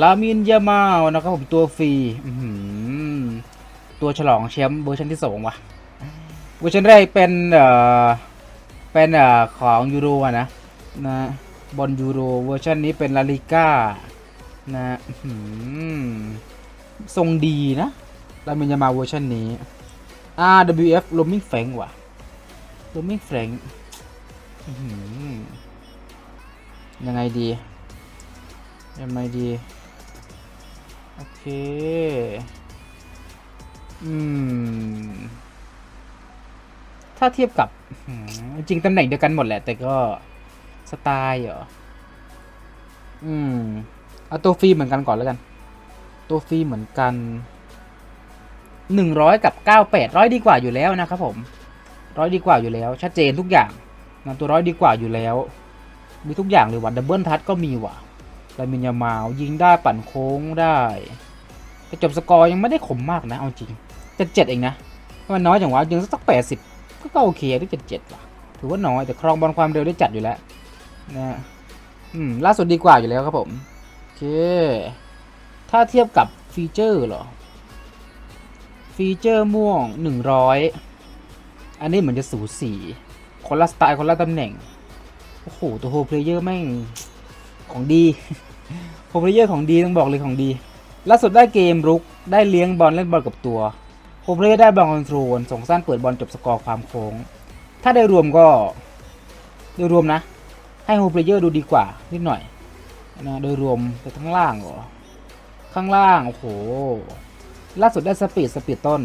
ลามินยามาลนะครับผมตัวฟรีตัวฉลองแชมป์เวอร์ชันที่สองว่ะเวอร์ชันแรกเป็นเอ่อเป็นเอ่อของยูโรนะนะบอลยูโรเวอร์ชันนี้เป็นลาลิก้านะทรงดีนะลามินยามาเวอร์ชันนี้ RWF Roaming Frank ว่ะ Roaming Frank อื้อหือยังไงดียังไงดี โอเค อืม ถ้าเทียบกับ จริงตำแหน่งเดียวกันหมดแหละ แต่ก็สไตล์เหรอ อืม เอาตัวฟรีเหมือนกันก่อนแล้วกัน ตัวฟรีเหมือนกันหนึ่งร้อยกับเก้าแปดร้อยดีกว่าอยู่แล้วนะครับผมร้อยดีกว่าอยู่แล้ว ชัดเจนทุกอย่างนะตัวร้อยดีกว่าอยู่แล้ว มีทุกอย่างเลยว่ะดับเบิลทัชก็มีว่ะ ลามินยามาลยิงได้ปั่นโค้งได้แต่จบสกอร์ยังไม่ได้ขมมากนะ เอาจริงเจ็ดเจ็ดเองนะมันน้อยจังวะยิงสักแปดสิบก็โอเคได้เจ็ดเจ็ดว่ะถือว่าน้อยแต่ครองบอลความเร็วได้จัดอยู่แล้วนะอืมล่าสุดดีกว่าอยู่แล้วครับผมโอเค ถ้าเทียบกับฟีเจอร์เหรอ ฟีเจอร์ม่วงหนึ่งร้อยอันนี้เหมือนจะสูสีคนละสไตล์คนละตำแหน่ง โอ้โห ตัวโฮเพลเยอร์แม่ง ของดีโฮเพลเยอร์ของดีต้องบอกเลยของดีล่าสุดได้เกมรุกได้เลี้ยงบอลเล่นบอลกับตัวโฮเพลเยอร์ได้บอลคอนโทรลส่งสั้นเปิดบอลจบสกอร์ความโค้ง ถ้าได้รวมก็โดยรวมนะ ให้โฮเพลเยอร์ดูดีกว่านิดหน่อยนะโดยรวมแต่ข้างล่างเหรอข้างล่าง โอ้โห ล่าสุดได้สปีดสปีดต้น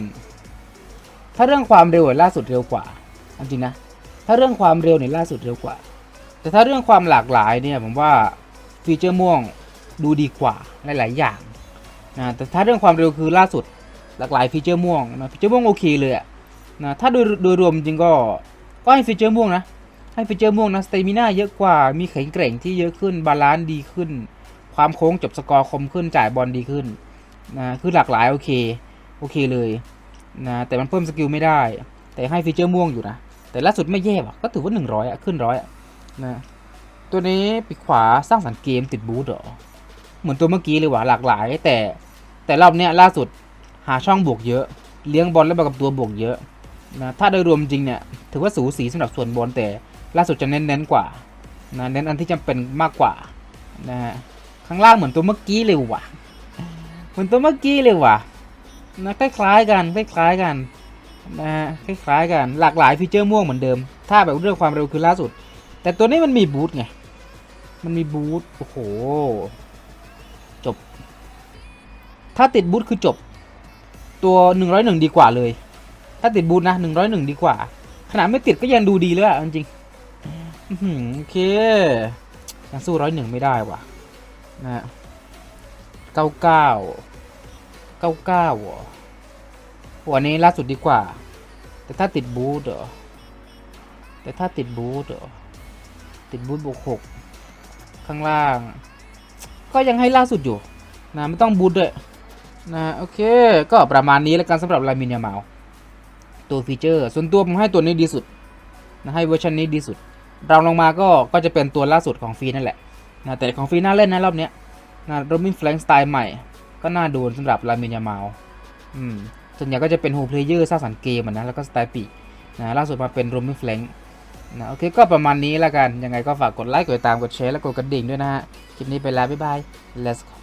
ถ้าเรื่องความเร็วล่าสุดเร็วกว่าจริงนะ ถ้าเรื่องความเร็วเนี่ยล่าสุดเร็วกว่า แต่ถ้าเรื่องความหลากหลายเนี่ยผมว่า ฟีเจอร์ม่วงดูดีกว่าหลาย ๆ อย่างนะแต่ถ้าเรื่องความเร็วคือล่าสุดหลากหลายฟีเจอร์ม่วงนะฟีเจอร์ม่วงโอเคเลยนะถ้าโดยโดยรวมจริงก็ก็ให้ฟีเจอร์ม่วงนะให้ฟีเจอร์ม่วงนะสเตมิน่าเยอะกว่ามีแข็งแกร่งที่เยอะขึ้นบาลานซ์ดีขึ้น ความโค้งจบสกอร์คมขึ้นจ่ายบอลดีขึ้นนะคือหลากหลายโอเคโอเคเลยนะแต่มันเพิ่มสกิลไม่ได้ แต่ให้ฟีเจอร์ม่วงอยู่นะแต่ล่าสุดไม่แย่ว่ะก็ถือว่า 100อะขึ้นร้อยอะนะ ตัวนี้ปีกขวาสร้างสรรค์เกมติดบูทเหรอ เหมือนตัวเมื่อกี้เลยว่ะหลากหลาย แต่แต่รอบเนี้ยล่าสุดหาช่องบวกเยอะ เลี้ยงบอลแล้วมากับตัวบวกเยอะนะถ้าโดยรวมจริงเนี่ยถือว่าสูสีสำหรับส่วนบอลแต่ล่าสุดจะเน้นๆกว่านะเน้นอันที่จำเป็นมากกว่านะฮะข้างล่างเหมือนตัวเมื่อกี้เลยว่ะ เหมือนตัวเมื่อกี้เลยว่ะนะคล้ายๆกันคล้ายๆกันนะฮะคล้ายๆกันหลากหลายฟีเจอร์ม่วงเหมือนเดิม ถ้าแบบเรื่องความเร็วคือล่าสุด แต่ตัวนี้มันมีบูทไง มันมีบูทโอ้โห จบ ถ้าติดบูทคือจบ ตัวหนึ่งร้อยหนึ่งดีกว่าเลย ถ้าติดบูทนะหนึ่งร้อยหนึ่งดีกว่า ขนาดไม่ติดก็ยังดูดีเลยอะจริงโอเค ยังสู้ร้อยหนึ่งไม่ได้ว่ะนะฮะเก้าเก้าเก้าเก้าหัวนี้ล่าสุดดีกว่า แต่ถ้าติดบูทเหรอแต่ถ้าติดบูทเหรอติดบูทบวกหก ข้างล่าง ก็ยังให้ล่าสุดอยู่นะไม่ต้องบูทด้วยนะโอเค ก็ประมาณนี้แล้วกันสำหรับลามินยามาลตัวฟีเจอร์ ส่วนตัวผมให้ตัวนี้ดีสุดนะให้เวอร์ชันนี้ดีสุดรองลงมาก็ก็จะเป็นตัวล่าสุดของฟรีนั่นแหละนะแต่ของฟรีน่าเล่นนะรอบเนี้ยนะโรมินแฟลงสไตล์ใหม่ ก็น่าดูสำหรับลามินยามาลอืมส่วนใหญ่ก็จะเป็นโฮเพลเยอร์สร้างสรรค์เกมอะนะแล้วก็สไตล์ปีนะล่าสุดมาเป็นโรมินแฟลง นะโอเคก็ประมาณนี้แล้วกัน ยังไงก็ฝากกดไลค์กดติดตามกดแชร์และกดกระดิ่งด้วยนะฮะ คลิปนี้ไปแล้วบ๊ายบาย let's go